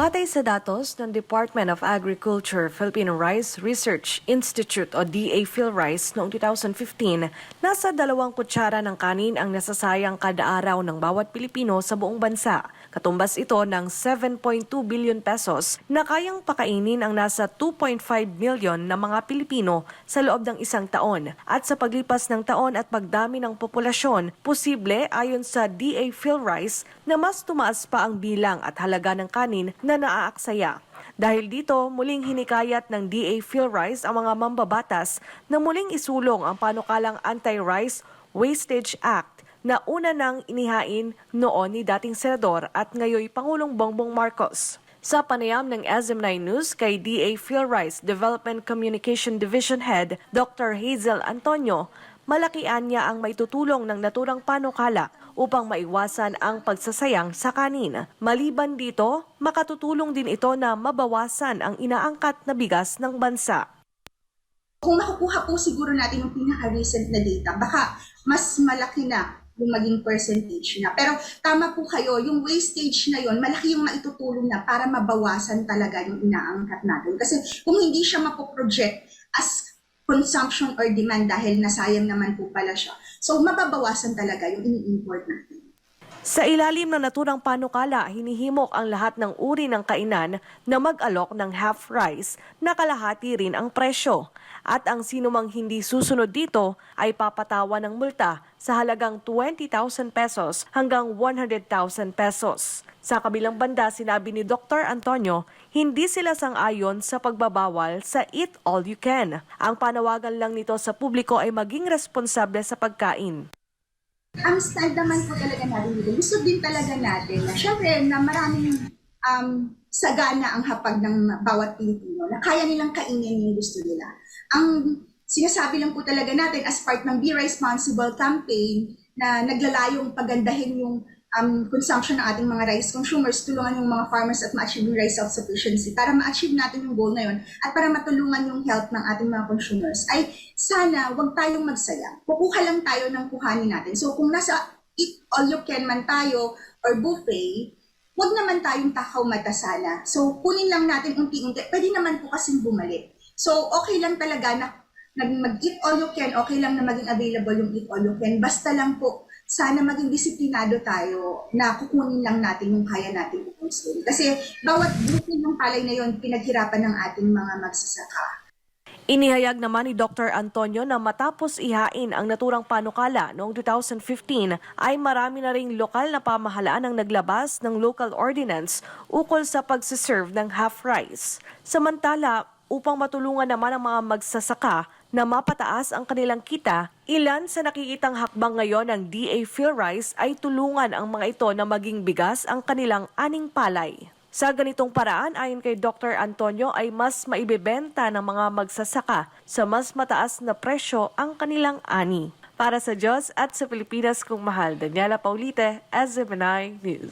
Batay sa datos ng Department of Agriculture Philippine Rice Research Institute o DA PhilRice noong 2015, nasa dalawang kutsara ng kanin ang nasasayang kada araw ng bawat Pilipino sa buong bansa. Katumbas ito ng 7.2 billion pesos na kayang pakainin ang nasa 2.5 million na mga Pilipino sa loob ng isang taon. At sa paglipas ng taon at pagdami ng populasyon, posible ayon sa DA PhilRice na mas tumaas pa ang bilang at halaga ng kanin na naaaksaya. Dahil dito, muling hinikayat ng DA PhilRice ang mga mambabatas na muling isulong ang panukalang Anti-Rice Wastage Act na una nang inihain noon ni dating senador at ngayoy Pangulong Bongbong Marcos. Sa panayam ng SM9 News kay DA PhilRice Development Communication Division Head Dr. Hazel Antonio, malakian niya ang maitutulong ng naturang panukala upang maiwasan ang pagsasayang sa kanin. Maliban dito, makatutulong din ito na mabawasan ang inaangkat na bigas ng bansa. Kung makukuha po siguro natin yung pinaka-recent na data, baka mas malaki na yung maging percentage na. Pero tama po kayo, yung wastage na yon malaki yung maitutulong na para mabawasan talaga yung inaangkat natin. Kasi kung hindi siya mapoproject as consumption or demand dahil nasayang naman po pala siya. So mababawasan talaga yung ini-import natin. Sa ilalim ng naturang panukala, hinihimok ang lahat ng uri ng kainan na mag-alok ng half rice na kalahati rin ang presyo. At ang sinumang hindi susunod dito ay papatawa ng multa sa halagang 20,000 pesos hanggang 100,000 pesos. Sa kabilang banda, sinabi ni Dr. Antonio, hindi sila sang-ayon sa pagbabawal sa eat all you can. Ang panawagan lang nito sa publiko ay maging responsable sa pagkain. Ang stand naman po talaga natin dito, gusto din talaga natin na syempre na maraming um, sagana ang hapag ng bawat Pilipino na kaya nilang kainin yung gusto nila. Ang sinasabi lang po talaga natin as part ng Be Responsible campaign na naglalayong pagandahin yung um, consumption ng ating mga rice consumers, tulungan yung mga farmers at ma-achieve yung rice self-sufficiency para ma-achieve natin yung goal na yun at para matulungan yung health ng ating mga consumers ay sana wag tayong magsayang. Kukuha lang tayo ng kuhanin natin. So kung nasa eat all you can man tayo or buffet, wag naman tayong takaw mata sana. So kunin lang natin unti-unti. Pwede naman po kasing bumalik. So okay lang talaga na mag-eat all you can, okay lang na maging available yung eat all you can. Basta lang po, sana maging disiplinado tayo na kukunin lang natin yung kaya natin i-consume. Kasi bawat bukin ng palay na yon pinaghirapan ng ating mga magsasaka. Inihayag naman ni Dr. Antonio na matapos ihain ang naturang panukala noong 2015 ay marami na ring lokal na pamahalaan ang naglabas ng local ordinance ukol sa pagsiserve ng half rice. Samantala, upang matulungan naman ang mga magsasaka na mapataas ang kanilang kita, ilan sa nakikitang hakbang ngayon ng DA PhilRice ay tulungan ang mga ito na maging bigas ang kanilang aning palay. Sa ganitong paraan, ayon kay Dr. Antonio, ay mas maibebenta ng mga magsasaka sa mas mataas na presyo ang kanilang ani. Para sa Diyos at sa Pilipinas kung mahal, Daniela Paulite, SMNI News.